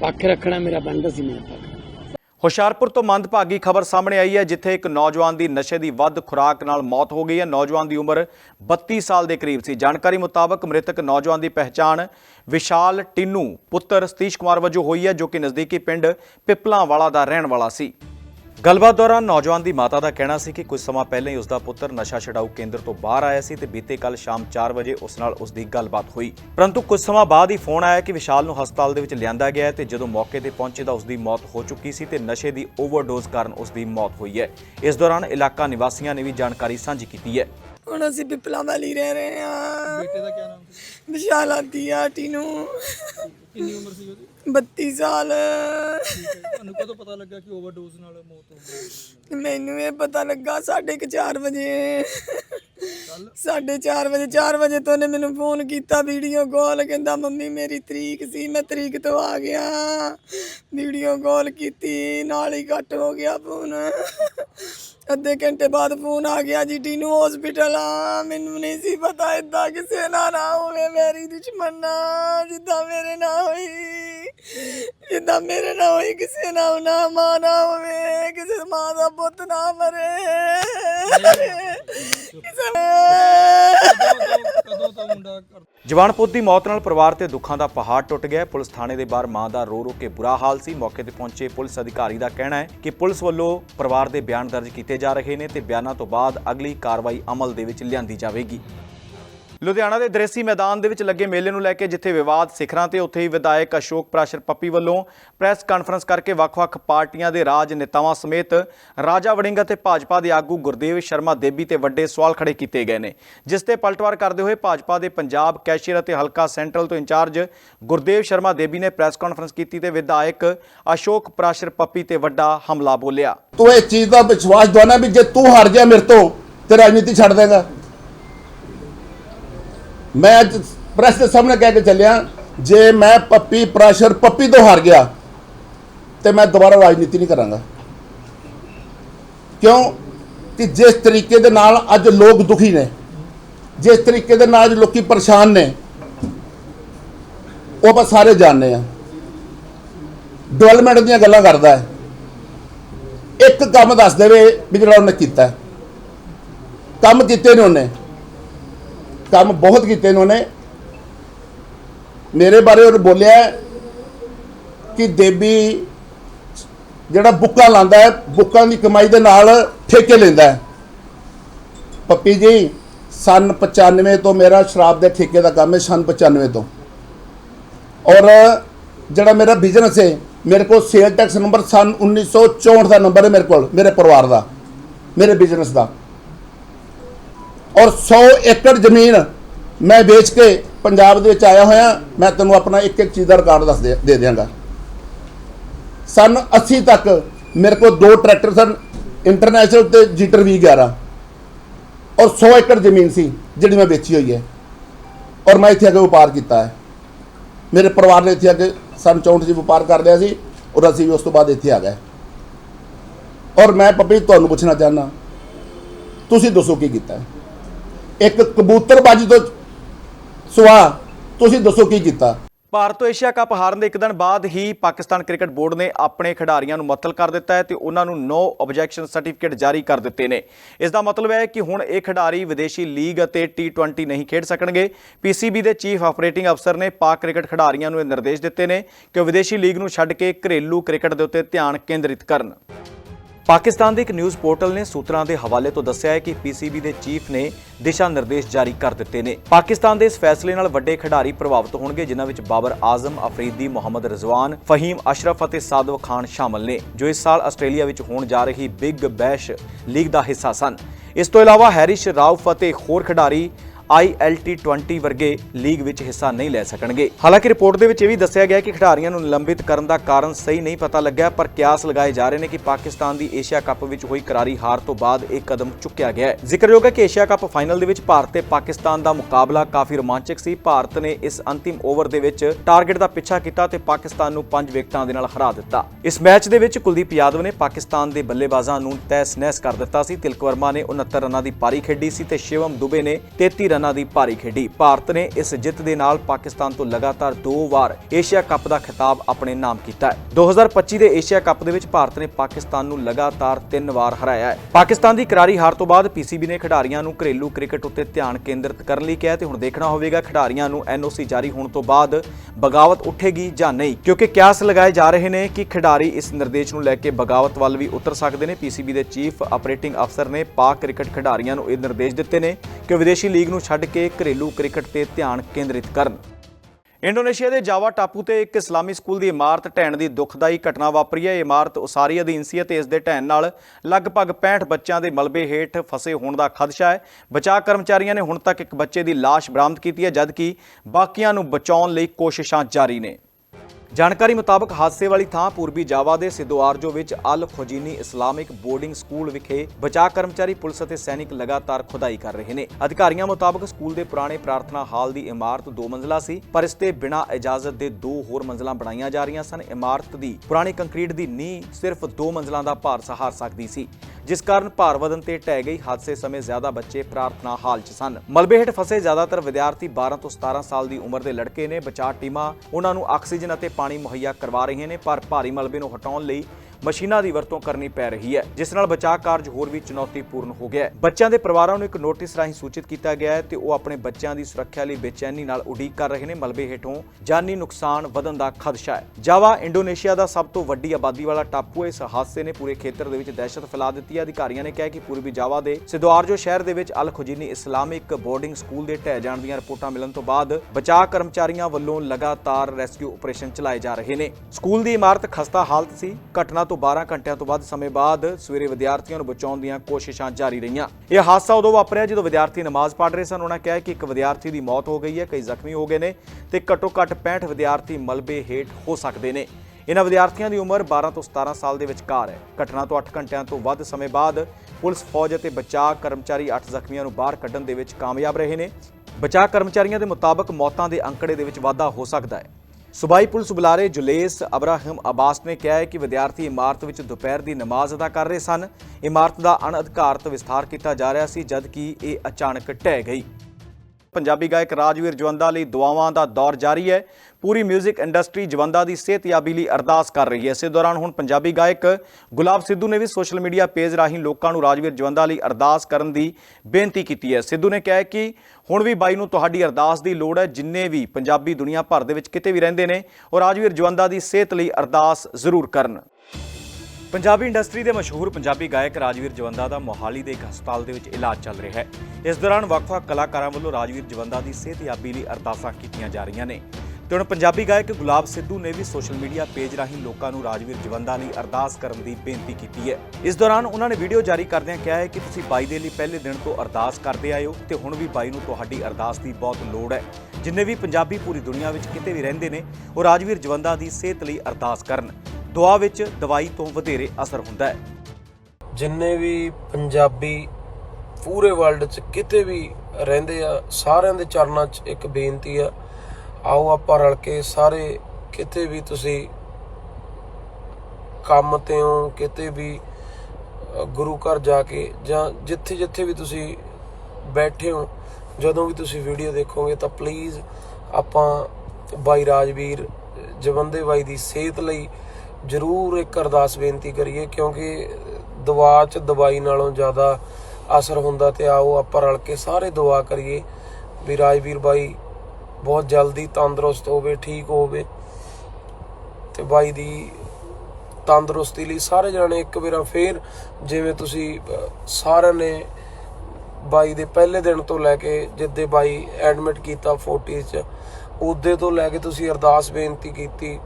ਪੱਖ ਰੱਖਣਾ, ਮੇਰਾ ਬਣਦਾ ਸੀ, ਮੇਰਾ ਪੱਖ। ਹੁਸ਼ਿਆਰਪੁਰ ਤੋਂ ਮੰਦਭਾਗੀ ਖਬਰ ਸਾਹਮਣੇ ਆਈ ਹੈ, ਜਿੱਥੇ ਇੱਕ ਨੌਜਵਾਨ ਦੀ ਨਸ਼ੇ ਦੀ ਵੱਧ ਖੁਰਾਕ ਨਾਲ ਮੌਤ ਹੋ ਗਈ ਹੈ। ਨੌਜਵਾਨ ਦੀ ਉਮਰ 32 ਸਾਲ ਦੇ ਕਰੀਬ ਸੀ। ਜਾਣਕਾਰੀ ਮੁਤਾਬਕ ਮ੍ਰਿਤਕ ਨੌਜਵਾਨ ਦੀ ਪਹਿਚਾਣ ਵਿਸ਼ਾਲ ਟਿੰਨੂ ਪੁੱਤਰ ਸਤੀਸ਼ ਕੁਮਾਰ ਵਜੋਂ ਹੋਈ ਹੈ, ਜੋ ਕਿ ਨਜ਼ਦੀਕੀ ਪਿੰਡ ਪਿਪਲਾਂ ਵਾਲਾ ਦਾ ਰਹਿਣ ਵਾਲਾ ਸੀ। ਗੱਲਬਾਤ ਦੌਰਾਨ ਨੌਜਵਾਨ ਦੀ ਮਾਤਾ ਦਾ ਕਹਿਣਾ ਸੀ ਕਿ ਕੁਝ ਸਮਾਂ ਪਹਿਲਾਂ ਹੀ ਉਸ ਦਾ ਪੁੱਤਰ ਨਸ਼ਾ ਛਡਾਊ ਕੇਂਦਰ ਤੋਂ ਬਾਹਰ ਆਇਆ ਸੀ ਤੇ ਬੀਤੇ ਕੱਲ ਸ਼ਾਮ 4 ਵਜੇ ਉਸ ਨਾਲ ਉਸ ਦੀ ਗੱਲਬਾਤ ਹੋਈ। ਪਰੰਤੂ ਕੁਝ ਸਮਾਂ ਬਾਅਦ ਹੀ ਫੋਨ ਆਇਆ ਕਿ ਵਿਸ਼ਾਲ ਨੂੰ ਹਸਪਤਾਲ ਦੇ ਵਿੱਚ ਲਿਆਂਦਾ ਗਿਆ ਹੈ ਤੇ ਜਦੋਂ ਮੌਕੇ ਤੇ ਪਹੁੰਚੇ ਤਾਂ ਉਸ ਦੀ ਮੌਤ ਹੋ ਚੁੱਕੀ ਸੀ ਤੇ ਨਸ਼ੇ ਦੀ ਓਵਰਡੋਜ਼ ਕਾਰਨ ਉਸ ਦੀ ਮੌਤ ਹੋਈ ਹੈ। ਇਸ ਦੌਰਾਨ ਇਲਾਕਾ ਨਿਵਾਸੀਆਂ ਨੇ ਵੀ ਜਾਣਕਾਰੀ ਸਾਂਝੀ ਕੀਤੀ ਹੈ। ਹੁਣ ਅਸੀਂ ਪਿਪਲਾ ਵਾਲੀ ਰਹਿ ਰਹੇ ਆ ਬੇਟੇ ਦਾ ਕੀ ਨਾਮ ਸੀ? ਵਿਸ਼ਾਲ ਆਦੀਆ ਟੀਨੂ ਕਿੰਨੀ ਉਮਰ ਸੀ ਉਹਦੀ? 32 ਸਾਲ। ਤੁਹਾਨੂੰ ਕਦੋਂ ਪਤਾ ਲੱਗਾ ਕਿ ਓਵਰਡੋਜ਼ ਨਾਲ ਮੌਤ ਹੋ ਗਈ? ਮੈਨੂੰ ਇਹ ਪਤਾ ਲੱਗਾ 4:30 ਵਜੇ। 4:30 ਵਜੇ 4 ਵਜੇ ਤੋਂ ਉਹਨੇ ਮੈਨੂੰ ਫੋਨ ਕੀਤਾ ਵੀਡੀਓ ਕਾਲ ਕਹਿੰਦਾ ਮੰਮੀ ਮੇਰੀ ਤਰੀਕ ਸੀ ਮੈਂ ਤਰੀਕ ਤੋਂ ਆ ਗਿਆ। ਵੀਡੀਓ ਕਾਲ ਕੀਤੀ ਨਾਲ ਹੀ ਕੱਟ ਹੋ ਗਿਆ ਫੋਨ ਅੱਧੇ ਘੰਟੇ ਬਾਅਦ ਫੋਨ ਆ ਗਿਆ ਜੀ ਟੀਨੂ ਹਸਪੀਟਲ ਆ ਮੈਨੂੰ ਨਹੀਂ ਸੀ ਪਤਾ ਇਦਾਂ ਕਿਸੇ ਨਾਲ ਨਾ ਹੋਵੇ, ਮੇਰੀ ਦੁਸ਼ਮਣਾ, ਜਿੱਦਾਂ ਮੇਰੇ ਨਾਲ ਹੋਈ, ਜਿੱਦਾਂ ਮੇਰੇ ਨਾਲ ਹੋਈ, ਕਿਸੇ ਨਾਲ ਨਾ, ਮਾਂ ਨਾ ਹੋਵੇ, ਕਿਸੇ ਮਾਂ ਦਾ ਪੁੱਤ ਨਾ ਮਰੇ। ਕਦੋਂ ਤੋਂ ਮੁੰਡਾ ਕਰ ਜਵਾਨ ਪੁੱਤ ਦੀ ਮੌਤ ਨਾਲ ਪਰਿਵਾਰ ਤੇ ਦੁੱਖਾਂ ਦਾ ਪਹਾੜ ਟੁੱਟ ਗਿਆ। ਹੈ। ਪੁਲਿਸ ਥਾਣੇ ਦੇ ਬਾਹਰ ਮਾਂ ਦਾ ਰੋ ਰੋ ਕੇ ਬੁਰਾ ਹਾਲ ਸੀ। ਮੌਕੇ ਤੇ ਪਹੁੰਚੇ ਪੁਲਿਸ ਅਧਿਕਾਰੀ ਦਾ ਕਹਿਣਾ ਹੈ ਕਿ ਪੁਲਿਸ ਵੱਲੋਂ ਪਰਿਵਾਰ ਦੇ ਬਿਆਨ ਦਰਜ ਕੀਤੇ ਜਾ ਰਹੇ ਨੇ ਤੇ ਬਿਆਨਾਂ ਤੋਂ ਬਾਅਦ ਅਗਲੀ ਕਾਰਵਾਈ ਅਮਲ ਦੇ ਵਿੱਚ ਲਿਆਂਦੀ ਜਾਵੇਗੀ। ਲੁਧਿਆਣਾ ਦੇ ਦ੍ਰੇਸੀ ਮੈਦਾਨ ਦੇ ਵਿੱਚ ਲੱਗੇ ਮੇਲੇ ਨੂੰ ਲੈ ਕੇ ਜਿੱਥੇ ਵਿਵਾਦ ਸਿਖਰਾਂ ਤੇ ਉੱਥੇ ਹੀ ਵਿਧਾਇਕ ਅਸ਼ੋਕ ਪ੍ਰਾਸ਼ਰ ਪੱਪੀ ਵੱਲੋਂ ਪ੍ਰੈਸ ਕਾਨਫਰੰਸ ਕਰਕੇ ਵੱਖ-ਵੱਖ ਪਾਰਟੀਆਂ ਦੇ ਰਾਜ ਨੇਤਾਵਾਂ ਸਮੇਤ ਰਾਜਾ ਵੜਿੰਗ ਅਤੇ ਭਾਜਪਾ ਦੇ ਆਗੂ ਗੁਰਦੇਵ ਸ਼ਰਮਾ ਦੇਬੀ ਤੇ ਵੱਡੇ ਸਵਾਲ ਖੜੇ ਕੀਤੇ ਗਏ ਨੇ, ਜਿਸ ਤੇ ਪਲਟਵਾਰ ਕਰਦੇ ਹੋਏ ਭਾਜਪਾ ਦੇ ਪੰਜਾਬ ਕੈਸ਼ੀਅਰ ਅਤੇ ਹਲਕਾ ਸੈਂਟਰਲ ਤੋਂ ਇੰਚਾਰਜ ਗੁਰਦੇਵ ਸ਼ਰਮਾ ਦੇਬੀ ਨੇ ਪ੍ਰੈਸ ਕਾਨਫਰੰਸ ਕੀਤੀ ਤੇ ਵਿਧਾਇਕ ਅਸ਼ੋਕ ਪ੍ਰਾਸ਼ਰ ਪੱਪੀ ਤੇ ਵੱਡਾ ਹਮਲਾ ਬੋਲਿਆ। ਤੂੰ ਇਸ ਚੀਜ਼ ਦਾ ਵਿਸ਼ਵਾਸ ਦਵਾਨਾ ਵੀ ਜੇ ਤੂੰ ਹਾਰ ਗਿਆ ਮੇਰੇ ਤੋਂ, ਤੇ ਰਾਜਨੀਤੀ ਛੱਡ ਦੇਗਾ। ਮੈਂ ਅੱਜ ਪ੍ਰੈਸ ਦੇ ਸਾਹਮਣੇ ਕਹਿ ਕੇ ਚੱਲਿਆ, ਜੇ ਮੈਂ ਪੱਪੀ ਪ੍ਰੈਸ਼ਰ ਪੱਪੀ ਤੋਂ ਹਾਰ ਗਿਆ, ਤੇ ਮੈਂ ਦੁਬਾਰਾ ਰਾਜਨੀਤੀ ਨਹੀਂ ਕਰਾਂਗਾ। ਕਿਉਂ? ਕਿ ਜਿਸ ਤਰੀਕੇ ਦੇ ਨਾਲ ਅੱਜ ਲੋਕ ਦੁਖੀ ਨੇ, ਜਿਸ ਤਰੀਕੇ ਦੇ ਨਾਲ ਅੱਜ ਲੋਕੀ ਪਰੇਸ਼ਾਨ ਨੇ, ਉਹ ਆਪਾਂ ਸਾਰੇ ਜਾਣਦੇ ਆ ਡਿਵੈਲਪਮੈਂਟ ਦੀਆਂ ਗੱਲਾਂ ਕਰਦਾ ਹੈ। ਇੱਕ ਕੰਮ ਦੱਸ ਦੇਵੇ ਵੀ ਜਿਹੜਾ ਉਹਨੇ ਕੀਤਾ ਕੰਮ ਕੀਤੇ ਨੇ ਉਹਨੇ। ਕੰਮ ਬਹੁਤ ਕੀਤੇ ਨੇ ਉਹਨੇ। ਮੇਰੇ ਬਾਰੇ ਉਹਨੇ ਬੋਲਿਆ ਕਿ ਦੇਬੀ ਜਿਹੜਾ ਬੁੱਕਾਂ ਲਾਂਦਾ ਹੈ, ਬੁੱਕਾਂ ਦੀ ਕਮਾਈ ਦੇ ਨਾਲ ਠੇਕੇ ਲੈਂਦਾ ਹੈ। ਪੱਪੀ ਜੀ, ਸਨ 95 ਤੋਂ ਮੇਰਾ ਸ਼ਰਾਬ ਦੇ ਠੇਕੇ ਦਾ ਕੰਮ ਹੈ, ਸਨ 95 ਤੋਂ। ਔਰ ਜਿਹੜਾ ਮੇਰਾ ਬਿਜ਼ਨਸ ਹੈ, ਮੇਰੇ ਕੋਲ ਸੇਲ ਟੈਕਸ ਨੰਬਰ ਸਨ 1964 ਦਾ ਨੰਬਰ ਹੈ ਮੇਰੇ ਕੋਲ, ਮੇਰੇ ਪਰਿਵਾਰ ਦਾ, ਮੇਰੇ ਬਿਜ਼ਨਸ ਦਾ। ਔਰ 100 ਏਕੜ ਜ਼ਮੀਨ ਮੈਂ ਵੇਚ ਕੇ ਪੰਜਾਬ ਦੇ ਵਿੱਚ ਆਇਆ ਹੋਇਆ, ਮੈਂ ਤੈਨੂੰ ਆਪਣਾ ਇੱਕ ਇੱਕ ਚੀਜ਼ ਦਾ ਰਿਕਾਰਡ ਦੱਸ ਦੇ ਦਿਆਂਗਾ। ਸਨ 80 ਤੱਕ ਮੇਰੇ ਕੋਲ ਦੋ ਟਰੈਕਟਰ ਸਨ ਇੰਟਰਨੈਸ਼ਨਲ ਤੇ ਜੀਟਰ ਵੀ 11 ਔਰ 100 ਏਕੜ ਜ਼ਮੀਨ ਸੀ ਜਿਹੜੀ ਮੈਂ ਵੇਚੀ ਹੋਈ ਹੈ। ਔਰ ਮੈਂ ਇੱਥੇ ਆ ਕੇ ਵਪਾਰ ਕੀਤਾ ਹੈ। ਮੇਰੇ ਪਰਿਵਾਰ ਨੇ ਇੱਥੇ ਆ ਕੇ ਸਨ 64 ਚ ਵਪਾਰ ਕਰ ਲਿਆ ਸੀ ਔਰ ਅਸੀਂ ਵੀ ਉਸ ਤੋਂ ਬਾਅਦ ਇੱਥੇ ਆ ਗਏ। ਔਰ ਮੈਂ ਪੱਪੀ, ਤੁਹਾਨੂੰ ਪੁੱਛਣਾ ਚਾਹਨਾ ਤੁਸੀਂ ਦੱਸੋ ਕੀ ਕੀਤਾ ਹੈ? ਇੱਕ ਕਬੂਤਰਬਾਜੀ ਤੋਂ ਸੁਆ। ਤੁਸੀਂ ਦੱਸੋ ਕੀ ਕੀਤਾ? ਭਾਰਤ ਤੋਂ ਏਸ਼ੀਆ ਕੱਪ ਹਾਰਨ ਦੇ ਇੱਕ ਦਿਨ ਬਾਅਦ ਹੀ ਪਾਕਿਸਤਾਨ ਕ੍ਰਿਕਟ ਬੋਰਡ ਨੇ ਆਪਣੇ ਖਿਡਾਰੀਆਂ ਨੂੰ ਮੁਅੱਤਲ ਕਰ ਦਿੱਤਾ ਹੈ ਤੇ ਉਹਨਾਂ ਨੂੰ ਨੋ ਆਬਜੈਕਸ਼ਨ ਸਰਟੀਫਿਕੇਟ ਜਾਰੀ ਕਰ ਦਿੱਤੇ ਨੇ। ਇਸ ਦਾ ਮਤਲਬ ਹੈ ਕਿ ਹੁਣ ਇਹ ਖਿਡਾਰੀ ਵਿਦੇਸ਼ੀ ਲੀਗ ਅਤੇ ਟੀ20 ਨਹੀਂ ਖੇਡ ਸਕਣਗੇ। ਪੀਸੀਬੀ ਦੇ ਚੀਫ ਆਪਰੇਟਿੰਗ ਅਫਸਰ ਨੇ ਪਾਕ ਕ੍ਰਿਕਟ ਖਿਡਾਰੀਆਂ ਨੂੰ ਇਹ ਨਿਰਦੇਸ਼ ਦਿੱਤੇ ਨੇ ਕਿ ਉਹ ਵਿਦੇਸ਼ੀ ਲੀਗ ਨੂੰ ਛੱਡ ਕੇ ਘਰੇਲੂ ਕ੍ਰਿਕਟ ਦੇ ਉੱਤੇ ਧਿਆਨ ਕੇਂਦਰਿਤ ਕਰਨ। ਪਾਕਿਸਤਾਨ ਦੇ ਇੱਕ ਨਿਊਜ਼ ਪੋਰਟਲ ਨੇ ਸੂਤਰਾਂ ਦੇ ਹਵਾਲੇ ਤੋਂ ਦੱਸਿਆ ਹੈ ਕਿ ਪੀਸੀਬੀ ਦੇ ਚੀਫ ਨੇ ਦਿਸ਼ਾ ਨਿਰਦੇਸ਼ ਜਾਰੀ ਕਰ ਦਿੱਤੇ ਨੇ। ਪਾਕਿਸਤਾਨ ਦੇ ਇਸ ਫੈਸਲੇ ਨਾਲ ਵੱਡੇ ਖਿਡਾਰੀ ਪ੍ਰਭਾਵਿਤ ਹੋਣਗੇ, ਜਿਨ੍ਹਾਂ ਵਿੱਚ ਬਾਬਰ ਆਜ਼ਮ, ਅਫਰੀਦੀ ਮੁਹੰਮਦ ਰਜ਼ਵਾਨ, ਫਹੀਮ ਅਸ਼ਰਫ ਅਤੇ ਸਾਦਵ ਖਾਨ ਸ਼ਾਮਲ ਨੇ, ਜੋ ਇਸ ਸਾਲ ਆਸਟ੍ਰੇਲੀਆ ਵਿੱਚ ਹੋਣ ਜਾ ਰਹੀ ਬਿਗ ਬੈਸ਼ ਲੀਗ ਦਾ ਹਿੱਸਾ ਸਨ। ਇਸ ਤੋਂ ਇਲਾਵਾ ਹੈਰਿਸ਼ ਰਾਊਫ ਅਤੇ ਹੋਰ ਖਿਡਾਰੀ ILT20 ਵਰਗੇ ਲੀਗ ਵਿੱਚ ਹਿੱਸਾ ਨਹੀਂ ਲੈ ਸਕਣਗੇ। ਹਾਲਾਂਕਿ ਰਿਪੋਰਟ ਦੇ ਵਿੱਚ ਇਹ ਵੀ ਦੱਸਿਆ ਗਿਆ ਕਿ ਖਿਡਾਰੀਆਂ ਨੂੰ ਨਿਲੰਬਿਤ ਕਰਨ ਦਾ ਕਾਰਨ ਸਹੀ ਨਹੀਂ ਪਤਾ ਲੱਗਿਆ, ਪਰ ਕਿਆਸ ਲਗਾਏ ਜਾ ਰਹੇ ਨੇ ਕਿ ਪਾਕਿਸਤਾਨ ਦੀ ਏਸ਼ੀਆ ਕੱਪ ਵਿੱਚ ਹੋਈ ਕਰਾਰੀ ਹਾਰ ਤੋਂ ਬਾਅਦ ਇਹ ਕਦਮ ਚੁੱਕਿਆ ਗਿਆ ਹੈ। ਜ਼ਿਕਰਯੋਗ ਹੈ ਕਿ ਏਸ਼ੀਆ ਕੱਪ ਫਾਈਨਲ ਦੇ ਵਿੱਚ ਭਾਰਤ ਤੇ ਪਾਕਿਸਤਾਨ ਦਾ ਮੁਕਾਬਲਾ ਕਾਫੀ ਰੋਮਾਂਚਕ ਸੀ। ਭਾਰਤ ਨੇ ਇਸ ਅੰਤਿਮ ਓਵਰ ਦੇ ਵਿੱਚ ਟਾਰਗੇਟ ਦਾ ਪਿੱਛਾ ਕੀਤਾ ਤੇ ਪਾਕਿਸਤਾਨ ਨੂੰ 5 ਵਿਕਟਾਂ ਦੇ ਨਾਲ ਹਰਾ ਦਿੱਤਾ। ਇਸ ਮੈਚ ਦੇ ਵਿੱਚ ਕੁਲਦੀਪ ਯਾਦਵ ਨੇ ਪਾਕਿਸਤਾਨ ਦੇ ਬੱਲੇਬਾਜ਼ਾਂ ਨੂੰ ਤਹਿਸ-ਨਹਿਸ ਕਰ ਦਿੱਤਾ ਸੀ। ਤਿਲਕ ਵਰਮਾ ਨੇ 69 ਰਨਾਂ ਦੀ ਪਾਰੀ ਖੇਡੀ ਸੀ ਤੇ ਸ਼ਿਵਮ ਦੁਬੇ ਨੇ 33 ਰਨ ਦੀ ਭਾਰੀ ਖੇਡੀ। ਭਾਰਤ ਨੇ ਇਸ ਜਿੱਤ ਦੇ ਨਾਲ ਪਾਕਿਸਤਾਨ ਤੋਂ ਲਗਾਤਾਰ ਦੋ ਵਾਰ ਏਸ਼ੀਆ ਕੱਪ ਦਾ ਖਿਤਾਬ ਆਪਣੇ ਨਾਮ ਕੀਤਾ ਹੈ। 2025 ਦੇ ਏਸ਼ੀਆ ਕੱਪ ਦੇ ਵਿੱਚ ਭਾਰਤ ਨੇ ਪਾਕਿਸਤਾਨ ਨੂੰ ਲਗਾਤਾਰ ਤਿੰਨ ਵਾਰ ਹਰਾਇਆ ਹੈ। ਪਾਕਿਸਤਾਨ ਦੀ ਕਰਾਰੀ ਹਾਰ ਤੋਂ ਬਾਅਦ ਪੀਸੀਬੀ ਨੇ ਖਿਡਾਰੀਆਂ ਨੂੰ ਘਰੇਲੂ ਕ੍ਰਿਕਟ ਉੱਤੇ ਧਿਆਨ ਕੇਂਦਰਿਤ ਕਰਨ ਲਈ ਕਿਹਾ ਤੇ ਹੁਣ ਦੇਖਣਾ ਹੋਵੇਗਾ ਖਿਡਾਰੀਆਂ ਨੂੰ ਐਨਓਸੀ ਜਾਰੀ ਹੋਣ ਤੋਂ ਬਾਅਦ ਬਗਾਵਤ ਉੱਠੇਗੀ ਜਾਂ ਨਹੀਂ। ਕਿਉਂਕਿ ਕਿਆਸ ਲਗਾਏ ਜਾ ਰਹੇ ਨੇ ਕਿ ਖਿਡਾਰੀ ਇਸ ਨਿਰਦੇਸ਼ ਨੂੰ ਲੈ ਕੇ ਬਗਾਵਤ ਵੱਲ ਵੀ ਉਤਰ ਸਕਦੇ ਨੇ। ਪੀਸੀਬੀ ਦੇ ਚੀਫ ਆਪਰੇਟਿੰਗ ਅਫਸਰ ਨੇ ਪਾਕ ਕ੍ਰਿਕਟ ਖਿਡਾਰੀਆਂ ਨੂੰ ਇਹ ਨਿਰਦੇਸ਼ ਦਿੱਤੇ ਨੇ ਕਿ ਵਿਦੇਸ਼ੀ ਲੀਗ ਨੂੰ ਛੱਡ ਕੇ ਘਰੇਲੂ ਕ੍ਰਿਕਟ ਤੇ ਧਿਆਨ ਕੇਂਦਰਿਤ ਕਰਨ। ਇੰਡੋਨੇਸ਼ੀਆ ਦੇ ਜਾਵਾ ਟਾਪੂ ਤੇ ਇੱਕ ਇਸਲਾਮੀ ਸਕੂਲ ਦੀ ਇਮਾਰਤ ਢਹਿਣ ਦੀ ਦੁਖਦਾਈ ਘਟਨਾ ਵਾਪਰੀ ਹੈ। ਇਹ ਇਮਾਰਤ ਉਸਾਰੀ ਅਧੀਨ ਸੀ ਅਤੇ ਇਸ ਦੇ ਢਹਿਣ ਨਾਲ ਲਗਭਗ 65 ਬੱਚਿਆਂ ਦੇ ਮਲਬੇ ਹੇਠ ਫਸੇ ਹੋਣ ਦਾ ਖਦਸ਼ਾ ਹੈ। ਬਚਾਅ ਕਰਮਚਾਰੀਆਂ ਨੇ ਹੁਣ ਤੱਕ ਇੱਕ ਬੱਚੇ ਦੀ ਲਾਸ਼ ਬਰਾਮਦ ਕੀਤੀ ਹੈ, ਜਦਕਿ ਬਾਕੀਆਂ ਨੂੰ ਬਚਾਉਣ ਲਈ ਕੋਸ਼ਿਸ਼ਾਂ ਜਾਰੀ ਨੇ। ਜਾਣਕਾਰੀ ਮੁਤਾਬਕ ਹਾਦਸੇ ਵਾਲੀ ਥਾਂ ਪੂਰਬੀ ਜਾਵਾ ਦੇ ਸਿਦੋਆਰਜੋ ਵਿੱਚ Al Khoziny Islamic boarding school ਵਿਖੇ ਬਚਾਅ ਕਰਮਚਾਰੀ ਪੁਲਿਸ ਅਤੇ ਸੈਨਿਕ ਲਗਾਤਾਰ ਖੁਦਾਈ ਕਰ ਰਹੇ ਨੇ। ਅਧਿਕਾਰੀਆਂ ਮੁਤਾਬਕ ਸਕੂਲ ਦੇ ਪੁਰਾਣੇ ਪ੍ਰਾਰਥਨਾ ਹਾਲ ਦੀ ਇਮਾਰਤ ਦੋ ਮੰਜ਼ਲਾ ਸੀ, ਪਰ ਇਸ ਤੇ ਬਿਨਾਂ ਇਜਾਜ਼ਤ ਦੇ ਦੋ ਹੋਰ ਮੰਜ਼ਲਾਂ ਬਣਾਈਆਂ ਜਾ ਰਹੀਆਂ ਸਨ। ਇਮਾਰਤ ਦੀ ਪੁਰਾਣੀ ਕੰਕਰੀਟ ਦੀ ਨੀਂਹ ਸਿਰਫ ਦੋ ਮੰਜ਼ਲਾਂ ਦਾ ਭਾਰ ਸਹਾਰ ਸਕਦੀ ਸੀ। ਜਿਸ ਕਾਰਨ ਭਾਰ ਵਧਣ ਤੇ ਢਹਿ ਗਈ ਹਾਦਸੇ ਸਮੇਂ ਜ਼ਿਆਦਾ ਬੱਚੇ ਪ੍ਰਾਰਥਨਾ ਹਾਲ 'ਚ ਸਨ। ਮਲਬੇ ਹੇਠ ਫਸੇ ਜ਼ਿਆਦਾਤਰ ਵਿਦਿਆਰਥੀ 12 ਤੋਂ 17 ਸਾਲ ਦੀ ਉਮਰ ਦੇ ਲੜਕੇ ਨੇ, ਬਚਾਅ ਟੀਮਾਂ ਉਹਨਾਂ ਨੂੰ ਆਕਸੀਜਨ ਅਤੇ ਪਾਣੀ ਮੁਹੱਈਆ ਕਰਵਾ ਰਹੀਆਂ ਨੇ, ਪਰ ਭਾਰੀ ਮਲਬੇ ਨੂੰ ਹਟਾਉਣ ਲਈ ਮਸ਼ੀਨਾਂ ਦੀ ਵਰਤੋਂ ਕਰਨੀ ਪੈ ਰਹੀ ਹੈ, ਜਿਸ ਨਾਲ ਬਚਾਅ ਕਾਰਜ ਹੋਰ ਵੀ ਚੁਣੌਤੀਪੂਰਨ ਹੋ ਗਿਆ ਹੈ। ਬੱਚਿਆਂ ਦੇ ਪਰਿਵਾਰਾਂ ਨੂੰ ਇੱਕ ਨੋਟਿਸ ਰਾਹੀਂ ਸੂਚਿਤ ਕੀਤਾ ਗਿਆ ਹੈ ਤੇ ਉਹ ਆਪਣੇ ਬੱਚਿਆਂ ਦੀ ਸੁਰੱਖਿਆ ਲਈ ਬੇਚੈਨੀ ਨਾਲ ਉਡੀਕ ਕਰ ਰਹੇ ਨੇ। ਮਲਬੇ ਹੇਠੋਂ ਜਾਨੀ ਨੁਕਸਾਨ ਵਧਣ ਦਾ ਖਦਸ਼ਾ ਹੈ। ਜਾਵਾ, ਇੰਡੋਨੇਸ਼ੀਆ ਦਾ ਸਭ ਤੋਂ ਵੱਡੀ ਆਬਾਦੀ ਵਾਲਾ ਟਾਪੂ ਇਸ ਹਾਦਸੇ ਨੇ ਪੂਰੇ ਖੇਤਰ ਦੇ ਵਿੱਚ ਦਹਿਸ਼ਤ ਫੈਲਾ ਦਿੱਤੀ ਹੈ। ਅਧਿਕਾਰੀਆਂ ਨੇ ਕਿਹਾ ਕਿ ਪੂਰਬੀ ਜਾਵਾ ਦੇ ਸਿਦਵਾਰਜੋ ਸ਼ਹਿਰ ਦੇ ਵਿੱਚ Al Khoziny Islamic boarding school ਦੇ ਢਹਿ ਜਾਣ ਦੀਆਂ ਰਿਪੋਰਟਾਂ ਮਿਲਣ ਤੋਂ ਬਾਅਦ ਬਚਾਅ ਕਰਮਚਾਰੀਆਂ ਵੱਲੋਂ ਲਗਾਤਾਰ ਰੈਸਕਿਊ ਆਪਰੇਸ਼ਨ ਚਲਾਏ ਜਾ ਰਹੇ ਨੇ। ਸਕੂਲ ਦੀ ਇਮਾਰਤ ਖਸਤਾ ਹਾਲਤ ਸੀ। ਘਟਨਾ ਤੋਂ 12 ਘੰਟਿਆਂ ਤੋਂ ਵੱਧ ਸਮੇਂ ਬਾਅਦ ਸਵੇਰੇ ਵਿਦਿਆਰਥੀਆਂ ਨੂੰ ਬਚਾਉਣ ਦੀਆਂ ਕੋਸ਼ਿਸ਼ਾਂ ਜਾਰੀ ਰਹੀਆਂ। ਇਹ ਹਾਦਸਾ ਉਦੋਂ ਵਾਪਰਿਆ ਜਦੋਂ ਵਿਦਿਆਰਥੀ ਨਮਾਜ਼ ਪੜ੍ਹ ਰਹੇ ਸਨ। ਉਹਨਾਂ ਕਿਹਾ ਕਿ ਇੱਕ ਵਿਦਿਆਰਥੀ ਦੀ ਮੌਤ ਹੋ ਗਈ ਹੈ, ਕਈ ਜ਼ਖਮੀ ਹੋ ਗਏ ਨੇ ਤੇ ਘੱਟੋ ਘੱਟ 65 ਵਿਦਿਆਰਥੀ ਮਲਬੇ ਹੇਠ ਹੋ ਸਕਦੇ ਨੇ। ਇਹਨਾਂ ਵਿਦਿਆਰਥੀਆਂ ਦੀ ਉਮਰ 12 ਤੋਂ 17 ਸਾਲ ਦੇ ਵਿਚਕਾਰ ਹੈ। ਘਟਨਾ ਤੋਂ 8 ਘੰਟਿਆਂ ਤੋਂ ਵੱਧ ਸਮੇਂ ਬਾਅਦ ਪੁਲਿਸ ਫੌਜ ਅਤੇ ਬਚਾਅ ਕਰਮਚਾਰੀ 8 ਜ਼ਖਮੀਆਂ ਨੂੰ ਬਾਹਰ ਕੱਢਣ ਦੇ ਵਿੱਚ ਕਾਮਯਾਬ ਰਹੇ ਨੇ। ਬਚਾਅ ਕਰਮਚਾਰੀਆਂ ਦੇ ਮੁਤਾਬਕ ਮੌਤਾਂ ਦੇ ਅੰਕੜੇ ਦੇ ਵਿੱਚ ਵਾਧਾ ਹੋ ਸਕਦਾ ਹੈ। ਸੂਬਾਈ ਪੁਲਿਸ ਬੁਲਾਰੇ ਜੁਲੇਸ ਅਬਰਾਹਿਮ ਅਬਾਸ ਨੇ ਕਿਹਾ ਹੈ ਕਿ ਵਿਦਿਆਰਥੀ ਇਮਾਰਤ ਵਿੱਚ ਦੁਪਹਿਰ ਦੀ ਨਮਾਜ਼ ਅਦਾ ਕਰ ਰਹੇ ਸਨ। ਇਮਾਰਤ ਦਾ ਅਣਅਧਿਕਾਰਤ ਵਿਸਥਾਰ ਕੀਤਾ ਜਾ ਰਿਹਾ ਸੀ, ਜਦਕਿ ਇਹ ਅਚਾਨਕ ਢਹਿ ਗਈ। ਪੰਜਾਬੀ ਗਾਇਕ ਰਾਜਵੀਰ ਜਵੰਦਾ ਲਈ ਦੁਆਵਾਂ ਦਾ ਦੌਰ ਜਾਰੀ ਹੈ। ਪੂਰੀ 뮤직 ਇੰਡਸਟਰੀ ਜਵੰਦਾ ਦੀ ਸਿਹਤਯਾਬੀ ਲਈ ਅਰਦਾਸ ਕਰ ਰਹੀ ਹੈ। ਇਸੇ ਦੌਰਾਨ ਹੁਣ ਪੰਜਾਬੀ ਗਾਇਕ ਗੁਲਾਬ ਸਿੱਧੂ ਨੇ ਵੀ ਸੋਸ਼ਲ ਮੀਡੀਆ ਪੇਜ ਰਾਹੀਂ ਲੋਕਾਂ ਨੂੰ ਰਾਜਵੀਰ ਜਵੰਦਾ ਲਈ ਅਰਦਾਸ ਕਰਨ ਦੀ ਬੇਨਤੀ ਕੀਤੀ ਹੈ। ਸਿੱਧੂ ਨੇ ਕਿਹਾ ਕਿ ਹੁਣ ਵੀ ਬਾਈ ਨੂੰ ਤੁਹਾਡੀ ਅਰਦਾਸ ਦੀ ਲੋੜ ਹੈ, ਜਿੰਨੇ ਵੀ ਪੰਜਾਬੀ ਦੁਨੀਆ ਭਰ ਦੇ ਵਿੱਚ ਕਿਤੇ ਵੀ ਰਹਿੰਦੇ ਨੇ, ਉਹ ਰਾਜਵੀਰ ਜਵੰਦਾ ਦੀ ਸਿਹਤ ਲਈ ਅਰਦਾਸ ਜ਼ਰੂਰ ਕਰਨ। ਪੰਜਾਬੀ ਇੰਡਸਟਰੀ ਦੇ ਮਸ਼ਹੂਰ ਪੰਜਾਬੀ ਗਾਇਕ ਰਾਜਵੀਰ ਜਵੰਦਾ ਦਾ ਮੋਹਾਲੀ ਦੇ ਇੱਕ ਹਸਪਤਾਲ ਦੇ ਵਿੱਚ ਇਲਾਜ ਚੱਲ ਰਿਹਾ ਹੈ। ਇਸ ਦੌਰਾਨ ਵੱਖ-ਵੱਖ ਕਲਾਕਾਰਾਂ ਵੱਲੋਂ ਰਾਜਵੀਰ ਜਵੰਦਾ ਦੀ ਸਿਹਤਯਾਬੀ ਲਈ ਅਰਦਾਸਾਂ ਕੀਤੀਆਂ ਜਾ ਰਹੀਆਂ ਨੇ। ਤੇ ਹੁਣ ਪੰਜਾਬੀ ਗਾਇਕ ਗੁਲਾਬ ਸਿੱਧੂ ਨੇ ਵੀ ਸੋਸ਼ਲ ਮੀਡੀਆ ਪੇਜ ਰਾਹੀਂ ਲੋਕਾਂ ਨੂੰ ਰਾਜਵੀਰ ਜਵੰਦਾ ਲਈ ਅਰਦਾਸ ਕਰਨ ਦੀ ਬੇਨਤੀ ਕੀਤੀ ਹੈ। ਇਸ ਦੌਰਾਨ ਉਹਨਾਂ ਨੇ ਵੀਡੀਓ ਜਾਰੀ ਕਰਦਿਆਂ ਕਿਹਾ ਹੈ ਕਿ ਤੁਸੀਂ ਬਾਈ ਦੇ ਲਈ ਪਹਿਲੇ ਦਿਨ ਤੋਂ ਅਰਦਾਸ ਕਰਦੇ ਆਏ ਹੋ ਤੇ ਹੁਣ ਵੀ ਬਾਈ ਨੂੰ ਤੁਹਾਡੀ ਅਰਦਾਸ ਦੀ ਬਹੁਤ ਲੋੜ ਹੈ। ਜਿੰਨੇ ਵੀ ਪੰਜਾਬੀ ਪੂਰੀ ਦੁਨੀਆ ਵਿੱਚ ਕਿਤੇ ਵੀ ਰਹਿੰਦੇ ਨੇ, ਉਹ ਰਾਜਵੀਰ ਜਵੰਦਾ ਦੀ ਸਿਹਤ ਲਈ ਅਰਦਾਸ ਕਰਨ। ਦੁਆ ਵਿੱਚ ਦਵਾਈ ਤੋਂ ਵਧੇਰੇ ਅਸਰ ਹੁੰਦਾ ਹੈ। ਜਿੰਨੇ ਵੀ ਪੰਜਾਬੀ ਪੂਰੇ ਵਰਲਡ 'ਚ ਕਿਤੇ ਵੀ ਰਹਿੰਦੇ ਆ, ਸਾਰਿਆਂ ਦੇ ਚਰਨਾਂ 'ਚ ਇੱਕ ਬੇਨਤੀ ਆ ਆਓ ਆਪਾਂ ਰਲ ਕੇ ਸਾਰੇ ਕਿਤੇ ਵੀ ਤੁਸੀਂ ਕੰਮ ਤੇ ਹੋ, ਕਿਤੇ ਵੀ ਗੁਰੂ ਘਰ ਜਾ ਕੇ ਜਾਂ ਜਿੱਥੇ ਜਿੱਥੇ ਵੀ ਤੁਸੀਂ ਬੈਠੇ ਹੋ, ਜਦੋਂ ਵੀ ਤੁਸੀਂ ਵੀਡੀਓ ਦੇਖੋਗੇ ਤਾਂ ਪਲੀਜ਼ ਆਪਾਂ ਬਾਈ ਰਾਜਵੀਰ, ਜਵੰਦੇ ਬਾਈ ਦੀ ਸਿਹਤ ਲਈ ਜ਼ਰੂਰ ਇੱਕ ਅਰਦਾਸ ਬੇਨਤੀ ਕਰੀਏ, ਕਿਉਂਕਿ ਦਵਾ 'ਚ ਦਵਾਈ ਨਾਲੋਂ ਜ਼ਿਆਦਾ ਅਸਰ ਹੁੰਦਾ ਤੇ ਆਓ ਆਪਾਂ ਰਲ ਕੇ ਸਾਰੇ ਦੁਆ ਕਰੀਏ ਵੀ ਰਾਜਵੀਰ ਬਾਈ ਬਹੁਤ ਜਲਦੀ ਤੰਦਰੁਸਤ ਹੋਵੇ, ਠੀਕ ਹੋਵੇ। ਤੇ ਬਾਈ ਦੀ ਤੰਦਰੁਸਤੀ ਲਈ ਸਾਰੇ ਜਾਣੇ ਇੱਕ ਵਾਰ ਫੇਰ ਜਿਵੇਂ ਤੁਸੀਂ ਸਾਰਿਆਂ ਨੇ ਬਾਈ ਦੇ ਪਹਿਲੇ ਦਿਨ ਤੋਂ ਲੈ ਕੇ ਜਿੱਦੇ ਬਾਈ ਐਡਮਿਟ ਕੀਤਾ 40 ਚ ਉਦੋਂ ਤੋਂ ਲੈ ਕੇ ਤੁਸੀਂ ਅਰਦਾਸ ਬੇਨਤੀ ਕੀਤੀ।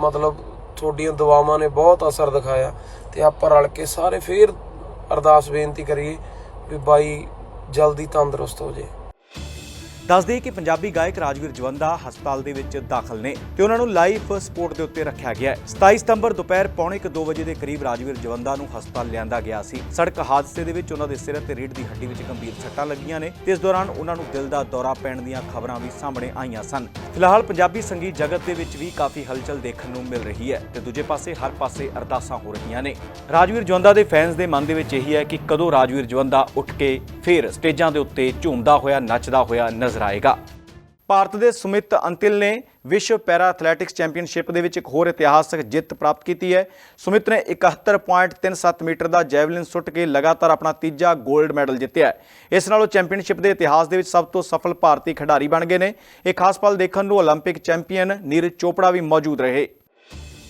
ਮਤਲਬ ਤੁਹਾਡੀਆਂ ਦੁਆਵਾਂ ਨੇ ਬਹੁਤ ਅਸਰ ਦਿਖਾਇਆ ਤੇ ਆਪਾਂ ਰਲ ਕੇ ਸਾਰੇ ਫੇਰ ਅਰਦਾਸ ਬੇਨਤੀ ਕਰੀਏ ਵੀ ਬਾਈ ਜਲਦੀ ਤੰਦਰੁਸਤ ਹੋ ਜਾਏ ਦੱਸਦੇ ਕਿ ਪੰਜਾਬੀ ਗਾਇਕ ਰਾਜਵੀਰ ਜਵੰਦਾ ਹਸਪਤਾਲ ਦੇ ਵਿੱਚ ਦਾਖਲ ਨੇ ਤੇ ਉਹਨਾਂ ਨੂੰ ਲਾਈਫ ਸਪੋਰਟ ਦੇ ਉੱਤੇ ਰੱਖਿਆ ਗਿਆ ਹੈ। 27 ਸਤੰਬਰ ਦੁਪਹਿਰ ਪੌਣੇ 2 ਵਜੇ ਦੇ ਕਰੀਬ ਰਾਜਵੀਰ ਜਵੰਦਾ ਨੂੰ ਹਸਪਤਾਲ ਲਿਆਂਦਾ ਗਿਆ ਸੀ। ਸੜਕ ਹਾਦਸੇ ਦੇ ਵਿੱਚ ਉਹਨਾਂ ਦੇ ਸਿਰ ਅਤੇ ਰੀੜ੍ਹ ਦੀ ਹੱਡੀ ਵਿੱਚ ਗੰਭੀਰ ਸੱਟਾਂ ਲੱਗੀਆਂ ਨੇ। ਤੇ ਇਸ ਦੌਰਾਨ ਉਹਨਾਂ ਨੂੰ ਦਿਲ ਦਾ ਦੌਰਾ ਪੈਣ ਦੀਆਂ ਖਬਰਾਂ ਵੀ ਸਾਹਮਣੇ ਆਈਆਂ ਸਨ। ਫਿਲਹਾਲ ਪੰਜਾਬੀ ਸੰਗੀਤ ਜਗਤ ਦੇ ਵਿੱਚ ਵੀ ਕਾਫੀ ਹਲਚਲ ਦੇਖਣ ਨੂੰ ਮਿਲ ਰਹੀ ਹੈ ਤੇ ਦੂਜੇ ਪਾਸੇ ਹਰ ਪਾਸੇ ਅਰਦਾਸਾਂ ਹੋ ਰਹੀਆਂ ਨੇ। ਰਾਜਵੀਰ ਜਵੰਦਾ ਦੇ ਫੈਨਸ ਦੇ ਮਨ ਦੇ ਵਿੱਚ ਇਹੀ ਹੈ ਕਿ ਕਦੋਂ ਰਾਜਵੀਰ ਜਵੰਦਾ ਉੱਠ ਕੇ ਫੇਰ ਸਟੇਜਾਂ ਦੇ ਉੱਤੇ ਝੂਮਦਾ ਹੋਇਆ, ਨੱਚਦਾ ਹੋਇਆ ਨਜ਼ਰ ਨਜ਼ਰ ਆਏਗਾ। ਭਾਰਤ ਦੇ ਸੁਮਿਤ ਅੰਤਿਲ ਨੇ ਵਿਸ਼ਵ ਪੈਰਾ ਐਥਲੈਟਿਕਸ ਚੈਂਪੀਅਨਸ਼ਿਪ ਦੇ ਵਿੱਚ ਇੱਕ ਹੋਰ ਇਤਿਹਾਸਕ ਜਿੱਤ ਪ੍ਰਾਪਤ ਕੀਤੀ ਹੈ। ਸੁਮਿਤ ਨੇ 71.37 ਮੀਟਰ ਦਾ ਜੈਵਲਿਨ ਸੁੱਟ ਕੇ ਲਗਾਤਾਰ ਆਪਣਾ ਤੀਜਾ 골ਡ ਮੈਡਲ ਜਿੱਤਿਆ ਇਸ ਨਾਲ ਉਹ ਚੈਂਪੀਅਨਸ਼ਿਪ ਦੇ ਇਤਿਹਾਸ ਦੇ ਵਿੱਚ ਸਭ ਤੋਂ ਸਫਲ ਭਾਰਤੀ ਖਿਡਾਰੀ ਬਣ ਗਏ ਨੇ। ਇਹ ਖਾਸ ਪਲ ਦੇਖਣ ਨੂੰ 올림픽 ਚੈਂਪੀਅਨ ਨੀਰਜ ਚੋਪੜਾ ਵੀ ਮੌਜੂਦ ਰਹੇ।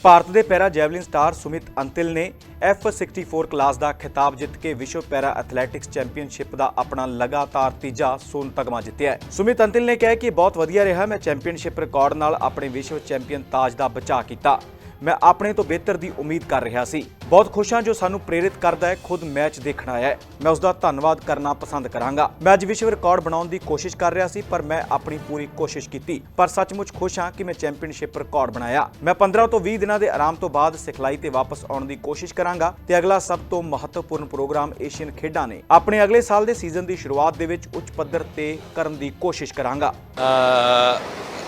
ਭਾਰਤ ਦੇ para javelin star Sumit Antil ਨੇ F64 ਕਲਾਸ ਦਾ ਖਿਤਾਬ ਜਿੱਤ ਕੇ ਵਿਸ਼ਵ ਪੈਰਾ ਐਥਲੈਟਿਕਸ ਚੈਂਪੀਅਨਸ਼ਿਪ ਦਾ ਆਪਣਾ ਲਗਾਤਾਰ ਤੀਜਾ ਸੋਨ ਤਗਮਾ ਜਿੱਤਿਆ ਹੈ। ਸੁਮਿਤ ਅੰਤਿਲ ਨੇ ਕਿਹਾ ਕਿ ਬਹੁਤ ਵਧੀਆ ਰਿਹਾ, ਮੈਂ ਚੈਂਪੀਅਨਸ਼ਿਪ ਰਿਕਾਰਡ ਨਾਲ ਆਪਣੇ ਵਿਸ਼ਵ ਚੈਂਪੀਅਨ ਤਾਜ ਦਾ ਬਚਾਅ ਕੀਤਾ। ਮੈਂ ਆਪਣੇ ਤੋਂ ਬਿਹਤਰ ਦੀ ਉਮੀਦ ਕਰ ਰਿਹਾ ਸੀ ਬਹੁਤ ਖੁਸ਼ ਹਾਂ ਜੋ ਸਾਨੂੰ ਪ੍ਰੇਰਿਤ ਕਰਦਾ ਹੈ ਖੁਦ ਮੈਚ ਦੇਖਣ ਆਇਆ ਹੈ ਮੈਂ ਉਸ ਦਾ ਧੰਨਵਾਦ ਕਰਨਾ ਪਸੰਦ ਕਰਾਂਗਾ ਮੈਂ ਅੱਜ ਵਿਸ਼ਵ ਰਿਕਾਰਡ ਬਣਾਉਣ ਦੀ ਕੋਸ਼ਿਸ਼ ਕਰ ਰਿਹਾ ਸੀ ਪਰ ਮੈਂ ਆਪਣੀ ਪੂਰੀ ਕੋਸ਼ਿਸ਼ ਕੀਤੀ ਪਰ ਸੱਚਮੁੱਚ ਖੁਸ਼ ਹਾਂ ਕਿ ਮੈਂ ਚੈਂਪੀਅਨਸ਼ਿਪ ਰਿਕਾਰਡ ਬਣਾਇਆ ਮੈਂ 15 ਤੋਂ 20 ਦਿਨਾਂ ਦੇ ਆਰਾਮ ਤੋਂ ਬਾਅਦ ਸਿਖਲਾਈ ਤੇ ਵਾਪਸ ਆਉਣ ਦੀ ਕੋਸ਼ਿਸ਼ ਕਰਾਂਗਾ ਤੇ ਅਗਲਾ ਸਭ ਤੋਂ ਮਹੱਤਵਪੂਰਨ ਪ੍ਰੋਗਰਾਮ ਏਸ਼ੀਅਨ ਖੇਡਾਂ ਨੇ ਆਪਣੇ ਅਗਲੇ ਸਾਲ ਦੇ ਸੀਜ਼ਨ ਦੀ ਸ਼ੁਰੂਆਤ ਦੇ ਵਿੱਚ ਉੱਚ ਪੱਧਰ ਤੇ ਕਰਨ ਦੀ ਕੋਸ਼ਿਸ਼ ਕਰਾਂਗਾ अ,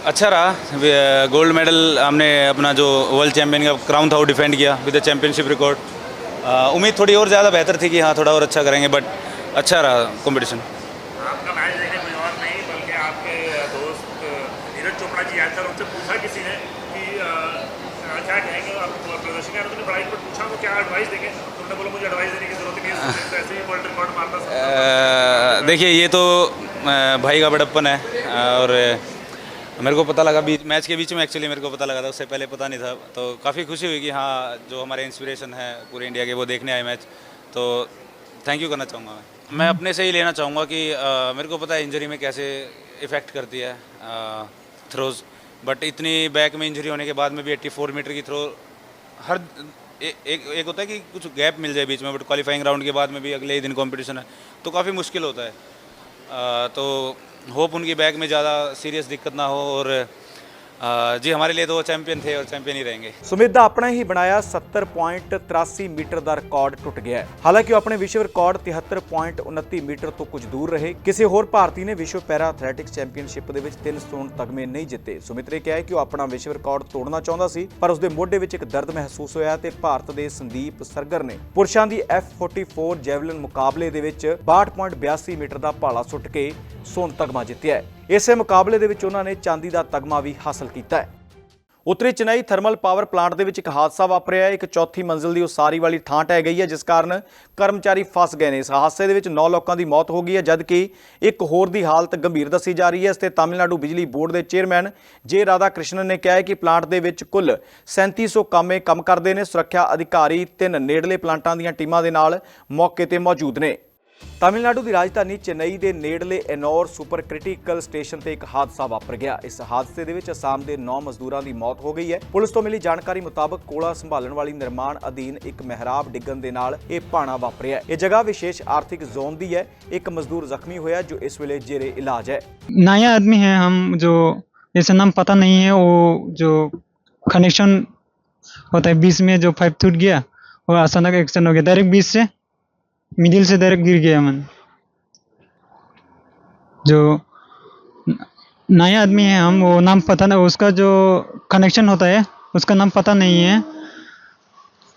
अच्छा रहा गोल्ड मेडल हमने अपना जो वर्ल्ड चैंपियन का क्राउन था वो डिफेंड किया विद द चैंपियनशिप रिकॉर्ड उम्मीद थोड़ी और ज़्यादा बेहतर थी कि हाँ थोड़ा और अच्छा करेंगे बट अच्छा रहा कॉम्पिटिशन देखिए ये तो भाई का बड़प्पन है और मेरे को पता लगा बीच मैच के बीच में एक्चुअली मेरे को पता लगा था उससे पहले पता नहीं था। तो काफ़ी खुशी हुई कि हाँ जो हमारे इंस्पिरेशन है पूरे इंडिया के वो देखने आए मैच तो थैंक यू करना चाहूँगा मैं। मैं अपने से ही लेना चाहूँगा कि अ, मेरे को पता है इंजरी में कैसे इफ़ेक्ट करती है थ्रोज बट इतनी बैक में इंजरी होने के बाद में भी 84 मीटर की थ्रो हर ए, एक एक होता है कि कुछ गैप मिल जाए बीच में बट क्वालिफाइंग राउंड के बाद में भी अगले ही दिन कंपटीशन है तो काफ़ी मुश्किल होता है। अ, तो होप उनकी बैक में ज़्यादा सीरियस दिक्कत ना हो और अ, जी हमारे लिए तो वो चैंपियन थे और चैंपियन ही रहेंगे ਸੁਮਿਤ ਦਾ ਆਪਣਾ ਹੀ ਬਣਾਇਆ 70.83 ਮੀਟਰ ਦਾ ਰਿਕਾਰਡ ਟੁੱਟ ਗਿਆ ਹੈ ਹਾਲਾਂਕਿ ਉਹ ਆਪਣੇ ਵਿਸ਼ਵ ਰਿਕਾਰਡ 73.29 ਮੀਟਰ ਤੋਂ ਕੁਝ ਦੂਰ ਰਹੇ ਕਿਸੇ ਹੋਰ ਭਾਰਤੀ ਨੇ ਵਿਸ਼ਵ ਪੈਰਾ ਐਥਲੈਟਿਕਸ ਚੈਂਪੀਅਨਸ਼ਿਪ ਦੇ ਵਿੱਚ ਤਿੰਨ ਸੋਨ ਤਗਮੇ ਨਹੀਂ ਜਿੱਤੇ ਸੁਮਿਤ ਨੇ ਕਿਹਾ ਹੈ ਕਿ ਉਹ ਆਪਣਾ ਵਿਸ਼ਵ ਰਿਕਾਰਡ ਤੋੜਨਾ ਚਾਹੁੰਦਾ ਸੀ ਪਰ ਉਸਦੇ ਮੋਢੇ ਵਿੱਚ ਇੱਕ ਦਰਦ ਮਹਿਸੂਸ ਹੋਇਆ ਤੇ ਭਾਰਤ ਦੇ ਸੰਦੀਪ ਸਰਗਰ ਨੇ ਪੁਰਸ਼ਾਂ ਦੀ F44 ਜੈਵਲਿਨ ਮੁਕਾਬਲੇ ਦੇ ਵਿੱਚ 62.82 ਮੀਟਰ ਦਾ ਭਾਲਾ ਸੁੱਟ ਕੇ ਸੋਨ ਤਗਮਾ ਜਿੱਤਿਆ ਹੈ ਇਸੇ ਮੁਕਾਬਲੇ ਦੇ ਵਿੱਚ ਉਹਨਾਂ ਨੇ ਚਾਂਦੀ ਦਾ ਤਗਮਾ ਵੀ ਹਾਸਲ ਕੀਤਾ ਹੈ। ਉੱਤਰੀ ਚੇਨਈ ਥਰਮਲ ਪਾਵਰ ਪਲਾਂਟ ਦੇ ਵਿੱਚ ਇੱਕ ਹਾਦਸਾ ਵਾਪਰਿਆ ਹੈ। ਇੱਕ ਚੌਥੀ ਮੰਜ਼ਿਲ ਦੀ ਉਸਾਰੀ ਵਾਲੀ ਥਾਂ ਢਹਿ ਗਈ ਹੈ, ਜਿਸ ਕਾਰਨ ਕਰਮਚਾਰੀ ਫਸ ਗਏ ਨੇ। ਇਸ ਹਾਦਸੇ ਦੇ ਵਿੱਚ 9 ਲੋਕਾਂ ਦੀ ਮੌਤ ਹੋ ਗਈ ਹੈ, ਜਦਕਿ ਇੱਕ ਹੋਰ ਦੀ ਹਾਲਤ ਗੰਭੀਰ ਦੱਸੀ ਜਾ ਰਹੀ ਹੈ। ਇਸ ਤੇ ਤਾਮਿਲਨਾਡੂ ਬਿਜਲੀ ਬੋਰਡ ਦੇ ਚੇਅਰਮੈਨ ਜੇ ਰਾਧਾ ਕ੍ਰਿਸ਼ਨਨ ਨੇ ਕਿਹਾ ਹੈ ਕਿ ਪਲਾਂਟ ਦੇ ਵਿੱਚ ਕੁੱਲ 3700 ਕਾਮੇ ਕੰਮ ਕਰਦੇ ਨੇ। ਸੁਰੱਖਿਆ ਅਧਿਕਾਰੀ ਤਿੰਨ ਨੇੜਲੇ ਪਲਾਂਟਾਂ ਦੀਆਂ ਟੀਮਾਂ ਦੇ ਨਾਲ ਮੌਕੇ ਤੇ ਮੌਜੂਦ ਨੇ। ਤਾਮਿਲਨਾਡੂ ਦੀ ਰਾਜਧਾਨੀ ਚੇਨਈ ਦੇ ਨੇੜਲੇ ਐਨੋਰ ਸੁਪਰ ਕ੍ਰਿਟੀਕਲ ਸਟੇਸ਼ਨ ਤੇ ਇੱਕ ਹਾਦਸਾ ਵਾਪਰ ਗਿਆ ਇਸ ਹਾਦਸੇ ਦੇ ਵਿੱਚ ਅਸਾਮ ਦੇ 9 ਮਜ਼ਦੂਰਾਂ ਦੀ ਮੌਤ ਹੋ ਗਈ ਹੈ ਪੁਲਿਸ ਤੋਂ ਮਿਲੀ ਜਾਣਕਾਰੀ ਮੁਤਾਬਕ ਕੋਲਾ ਸੰਭਾਲਣ ਵਾਲੀ ਨਿਰਮਾਣ ਅਧੀਨ ਇੱਕ ਮਹਿਰਾਬ ਡਿੱਗਣ ਦੇ ਨਾਲ ਇਹ ਭਾਣਾ ਵਾਪਰਿਆ ਹੈ। ਇਹ ਜਗ੍ਹਾ ਵਿਸ਼ੇਸ਼ ਆਰਥਿਕ ਜ਼ੋਨ ਦੀ ਹੈ ਇੱਕ ਮਜ਼ਦੂਰ ਜ਼ਖਮੀ ਹੋਇਆ ਜੋ ਇਸ ਵੇਲੇ ਜੇਰੇ ਇਲਾਜ ਹੈ नया आदमी है हम जो जैसे नाम पता नहीं है वो जो कनेक्शन होता है बीच में जो पाइप टूट गया वो अचानक एक्सीडेंट हो गया डायरेक्ट बीच से मिडिल से डायरेक्ट गिर गया मन। जो नया आदमी है हम, वो नाम पता नहीं उसका जो कनेक्शन होता है, उसका नाम पता नहीं है।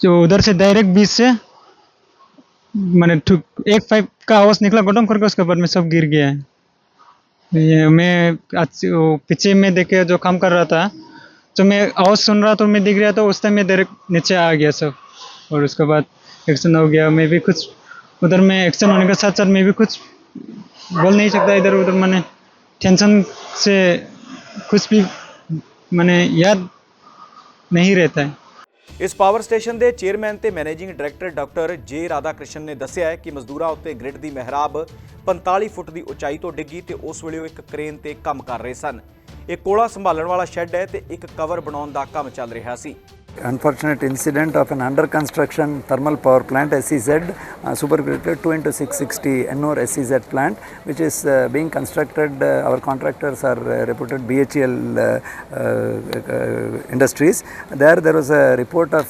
जो उधर से डायरेक्ट बीच से, मैंने एक पाइप का आवाज़ निकला गटम करके उसके बाद में सब गिर गया है। ये मैं पीछे में देख जो काम कर रहा था तो मैं आवाज़ सुन रहा तो मैं दिख रहा तो उस टाइम मैं डायरेक्ट नीचे आ गया सब। और उसके बाद एक्शन हो गया, मैं भी कुछ उधर में एक्शन होने के साथ साथ मैं भी कुछ बोल नहीं सकता इधर उधर मैंने टेंशन से कुछ भी मैंने याद नहीं रहता है ਇਸ ਪਾਵਰ ਸਟੇਸ਼ਨ ਦੇ ਚੇਅਰਮੈਨ ਤੇ managing director doctor J Radha Krishna ਨੇ ਦੱਸਿਆ ਹੈ ਕਿ ਮਜ਼ਦੂਰਾਂ ਉੱਤੇ ਗ੍ਰਿਡ ਦੀ ਮਹਿਰਾਬ 45 ਫੁੱਟ ਦੀ ਉਚਾਈ ਤੋਂ ਡਿੱਗੀ ਤੇ ਉਸ ਵੇਲੇ ਉਹ ਇੱਕ ਕ੍ਰੇਨ ਤੇ ਕੰਮ ਕਰ ਰਹੇ ਸਨ ਇਹ ਕੋਲਾ ਸੰਭਾਲਣ ਵਾਲਾ ਸ਼ੈੱਡ ਹੈ ਤੇ ਇੱਕ ਕਵਰ ਬਣਾਉਣ ਦਾ ਕੰਮ ਚੱਲ ਰਿਹਾ ਸੀ Unfortunate incident of an under construction thermal power plant SEZ uh, supercritical 2 into 660 Ennore SEZ plant which is uh, being constructed uh, our contractors are uh, reputed BHEL uh, uh, industries. There there was a report of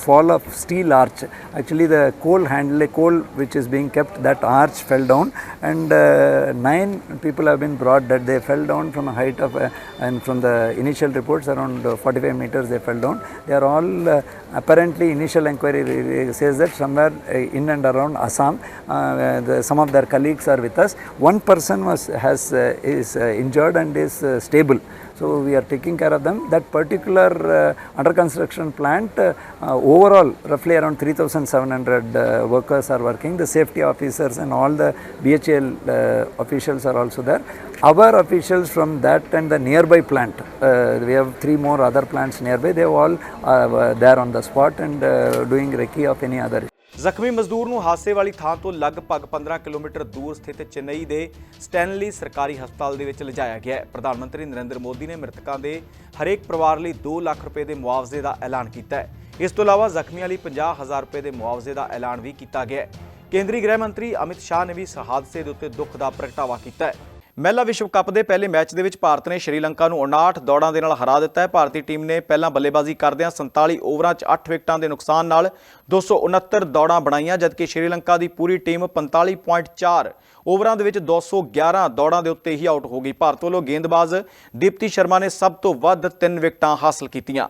fall of steel arch. Actually the coal handle coal which is being kept that arch fell down and uh, nine people have been brought that they fell down from a height of and from the initial reports around uh, 45 meters they fell down. They are all uh, apparently initial inquiry says that somewhere uh, in and around Assam uh, the, some of their colleagues are with us. One person was has uh, is uh, injured and is uh, stable so we are taking care of them. That particular uh, under construction plant uh, overall roughly around 3700 uh, workers are working. The safety officers and all the BHL officials are also there. Our officials from that and the nearby plant we have three more other plants nearby. They all are uh, there on the spot and doing recce of any other ਜ਼ਖਮੀ ਮਜ਼ਦੂਰ ਨੂੰ ਹਾਦਸੇ ਵਾਲੀ ਥਾਂ ਤੋਂ ਲਗਭਗ 15 ਕਿਲੋਮੀਟਰ ਦੂਰ ਸਥਿਤ ਚੇਨਈ ਦੇ ਸਟੈਨਲੀ ਸਰਕਾਰੀ ਹਸਪਤਾਲ ਦੇ ਵਿੱਚ ਲਿਜਾਇਆ ਗਿਆ ਹੈ। ਪ੍ਰਧਾਨ ਮੰਤਰੀ ਨਰਿੰਦਰ ਮੋਦੀ ਨੇ ਮ੍ਰਿਤਕਾਂ ਦੇ ਹਰੇਕ ਪਰਿਵਾਰ ਲਈ 2 ਲੱਖ ਰੁਪਏ ਦੇ ਮੁਆਵਜ਼ੇ ਦਾ ਐਲਾਨ ਕੀਤਾ ਹੈ। ਇਸ ਤੋਂ ਇਲਾਵਾ ਜ਼ਖਮੀਆਂ ਲਈ 50000 ਰੁਪਏ ਦੇ ਮੁਆਵਜ਼ੇ ਦਾ ਐਲਾਨ ਵੀ ਕੀਤਾ ਗਿਆ ਹੈ। ਕੇਂਦਰੀ ਗ੍ਰਹਿ ਮੰਤਰੀ ਅਮਿਤ ਸ਼ਾਹ ਨੇ ਵੀ ਇਸ ਹਾਦਸੇ ਦੇ ਉੱਤੇ ਦੁੱਖ ਦਾ ਪ੍ਰਗਟਾਵਾ ਕੀਤਾ ਹੈ। ਮਹਿਲਾ ਵਿਸ਼ਵ ਕੱਪ ਦੇ ਪਹਿਲੇ ਮੈਚ ਦੇ ਵਿੱਚ ਭਾਰਤ ਨੇ ਸ਼੍ਰੀਲੰਕਾ ਨੂੰ 59 ਦੌੜਾਂ ਦੇ ਨਾਲ ਹਰਾ ਦਿੱਤਾ ਹੈ। ਭਾਰਤੀ ਟੀਮ ਨੇ ਪਹਿਲਾਂ ਬੱਲੇਬਾਜ਼ੀ ਕਰਦਿਆਂ 47 ਓਵਰਾਂ 'ਚ 8 ਵਿਕਟਾਂ ਦੇ ਨੁਕਸਾਨ ਨਾਲ 269 ਦੌੜਾਂ ਬਣਾਈਆਂ, ਜਦਕਿ ਸ਼੍ਰੀਲੰਕਾ ਦੀ ਪੂਰੀ ਟੀਮ 45.4 ਓਵਰਾਂ ਦੇ ਵਿੱਚ 211 ਦੌੜਾਂ ਦੇ ਉੱਤੇ ਹੀ ਆਊਟ ਹੋ ਗਈ। ਭਾਰਤ ਵੱਲੋਂ ਗੇਂਦਬਾਜ਼ ਦੀਪਤੀ ਸ਼ਰਮਾ ਨੇ ਸਭ ਤੋਂ ਵੱਧ 3 ਵਿਕਟਾਂ ਹਾਸਲ ਕੀਤੀਆਂ।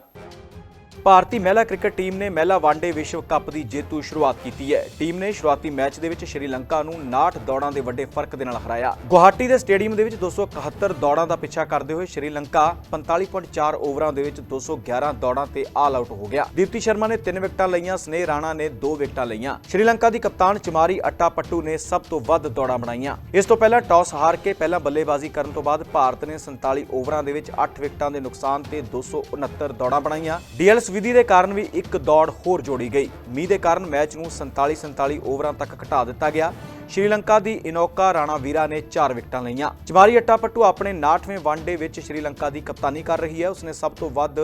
ਭਾਰਤੀ ਮਹਿਲਾ ਕ੍ਰਿਕਟ ਟੀਮ ਨੇ ਮਹਿਲਾ ਵਨਡੇ ਵਿਸ਼ਵ ਕੱਪ ਦੀ ਜੇਤੂ ਸ਼ੁਰੂਆਤ ਕੀਤੀ ਹੈ। ਟੀਮ ਨੇ ਸ਼ੁਰੂਆਤੀ ਮੈਚ ਦੇ ਵਿੱਚ ਸ਼੍ਰੀਲੰਕਾ ਨੂੰ 69 ਦੌੜਾਂ ਦੇ ਵੱਡੇ ਫ਼ਰਕ ਦੇ ਨਾਲ ਹਰਾਇਆ। ਗੁਹਾਟੀ ਦੇ ਸਟੇਡੀਅਮ ਦੇ ਵਿੱਚ 271 ਦੌੜਾਂ ਦਾ ਪਿੱਛਾ ਕਰਦੇ ਹੋਏ ਸ਼੍ਰੀਲੰਕਾ 45.4 ਓਵਰਾਂ ਦੇ ਵਿੱਚ 211 ਦੌੜਾਂ ਤੇ ਆਲ ਆਊਟ ਹੋ ਗਿਆ। ਦੀਪਤੀ ਸ਼ਰਮਾ ਨੇ 3 ਵਿਕਟਾਂ ਲਈਆਂ, ਸਨੇਹ ਰਾਣਾ ਨੇ 2 ਵਿਕਟਾਂ ਲਈਆਂ। ਸ਼੍ਰੀਲੰਕਾ ਦੀ ਕਪਤਾਨ ਚਮਾਰੀ ਅੱਟਾ ਪੱਟੂ ਨੇ ਸਭ ਤੋਂ ਵੱਧ ਦੌੜਾਂ ਬਣਾਈਆਂ। ਇਸ ਤੋਂ ਪਹਿਲਾਂ ਟਾਸ ਹਾਰ ਕੇ ਪਹਿਲਾਂ ਬੱਲੇਬਾਜ਼ੀ ਕਰਨ ਤੋਂ ਬਾਅਦ ਭਾਰਤ ਨੇ 47 ਓਵਰਾਂ ਦੇ ਵਿੱਚ 8 ਵਿਕਟਾਂ ਦੇ ਨੁਕਸਾਨ ਤੇ 269 ਦੌੜਾਂ ਬਣਾਈਆਂ। ਡੀਐਲਐਸ ਵਿਧੀ ਦੇ ਕਾਰਨ ਵੀ ਇੱਕ ਦੌੜ ਹੋਰ ਜੋੜੀ ਗਈ। ਮੀਂਹ ਦੇ ਕਾਰਨ ਮੈਚ ਨੂੰ 47 47 ਓਵਰਾਂ ਤੱਕ ਘਟਾ ਦਿੱਤਾ ਗਿਆ। ਸ਼੍ਰੀਲੰਕਾ ਦੀ ਇਨੋਕਾ ਰਾਣਾ ਵੀਰਾ ਨੇ 4 ਵਿਕਟਾਂ ਲਈਆਂ। ਚਮਾਰੀ ਅੱਟਾ ਪੱਟੂ ਆਪਣੇ 69ਵੇਂ ਵਨਡੇ ਵਿੱਚ ਸ਼੍ਰੀਲੰਕਾ ਦੀ ਕਪਤਾਨੀ ਕਰ ਰਹੀ ਹੈ। ਉਸਨੇ ਸਭ ਤੋਂ ਵੱਧ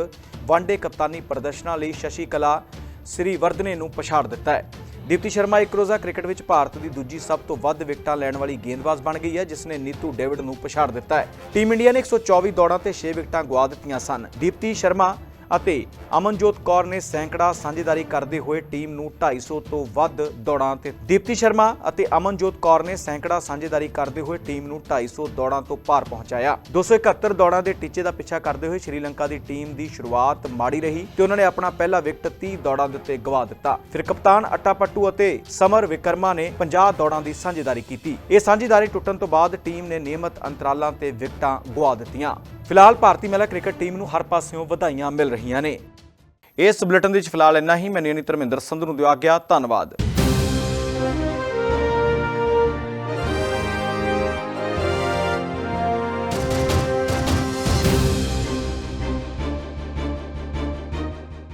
ਵਨਡੇ ਕਪਤਾਨੀ ਪ੍ਰਦਰਸ਼ਨਾਂ ਲਈ ਸ਼ਸ਼ੀ ਕਲਾ ਸ੍ਰੀਵਰਧਨੇ ਨੂੰ ਪਛਾੜ ਦਿੱਤਾ ਹੈ। ਦੀਪਤੀ ਸ਼ਰਮਾ ਇੱਕ ਰੋਜ਼ਾ ਕ੍ਰਿਕਟ ਵਿੱਚ ਭਾਰਤ ਦੀ ਦੂਜੀ ਸਭ ਤੋਂ ਵੱਧ ਵਿਕਟਾਂ ਲੈਣ ਵਾਲੀ ਗੇਂਦਬਾਜ਼ ਬਣ ਗਈ ਹੈ ਜਿਸ ਨੇ ਨੀਤੂ ਡੇਵਿਡ ਨੂੰ ਪਛਾੜ ਦਿੱਤਾ ਹੈ। ਟੀਮ ਇੰਡੀਆ ਨੇ 124 ਦੌੜਾਂ ਤੇ 6 ਵਿਕਟਾਂ ਗਵਾ ਦਿੱਤੀਆਂ ਸਨ। ਦੀਪਤੀ ਸ਼ਰਮਾ ਅਤੇ ਅਮਨਜੋਤ ਕੌਰ ਨੇ ਸੈਂਕੜਾ ਸਾਂਝੇਦਾਰੀ ਕਰਦੇ ਹੋਏ ਟੀਮ ਨੂੰ 250 ਤੋਂ ਵੱਧ ਦੌੜਾਂ ਤੇ ਦੀਪਤੀ ਸ਼ਰਮਾ ਅਤੇ ਅਮਨਜੋਤ ਕੌਰ ਨੇ ਸੈਂਕੜਾ ਸਾਂਝੇਦਾਰੀ ਕਰਦੇ ਹੋਏ ਟੀਮ ਨੂੰ 250 ਦੌੜਾਂ ਤੋਂ ਪਾਰ ਪਹੁੰਚਾਇਆ। 271 ਦੌੜਾਂ ਦੇ ਟੀਚੇ ਦਾ ਪਿੱਛਾ ਕਰਦੇ ਹੋਏ ਸ਼੍ਰੀਲੰਕਾ ਦੀ ਟੀਮ ਦੀ ਸ਼ੁਰੂਆਤ ਮਾੜੀ ਰਹੀ ਤੇ ਉਹਨਾਂ ਨੇ ਆਪਣਾ ਪਹਿਲਾ ਵਿਕਟ 30 ਦੌੜਾਂ ਦੇ ਉੱਤੇ ਗਵਾ ਦਿੱਤਾ। ਫਿਰ ਕਪਤਾਨ ਅੱਟਾ ਪੱਟੂ ਅਤੇ ਸਮਰ ਵਿਕਰਮਾ ਨੇ 50 ਦੌੜਾਂ ਦੀ ਸਾਂਝੇਦਾਰੀ ਕੀਤੀ। ਇਹ ਸਾਂਝੇਦਾਰੀ ਟੁੱਟਣ ਤੋਂ ਬਾਅਦ ਟੀਮ ਨੇ ਨਿਯਮਤ ਅੰਤਰਾਲਾਂ ਤੇ ਵਿਕਟਾਂ ਗਵਾ ਦਿੱਤੀਆਂ। ਫਿਲਹਾਲ ਭਾਰਤੀ ਮਹਿਲਾ ਕ੍ਰਿਕਟ ਟੀਮ ਨੂੰ ਹਰ ਪਾਸਿਓਂ ਵਧਾਈਆਂ ਮਿਲ ਰਹੀਆਂ ਨੇ। ਇਸ ਬੁਲੇਟਿਨ ਦੇ ਵਿੱਚ ਫਿਲਹਾਲ ਇੰਨਾ ਹੀ। ਮੈਨੂੰ ਯਾਨੀ ਧਰਮਿੰਦਰ ਸੰਧੂ ਨੂੰ ਦਿਓ ਗਿਆ ਧੰਨਵਾਦ।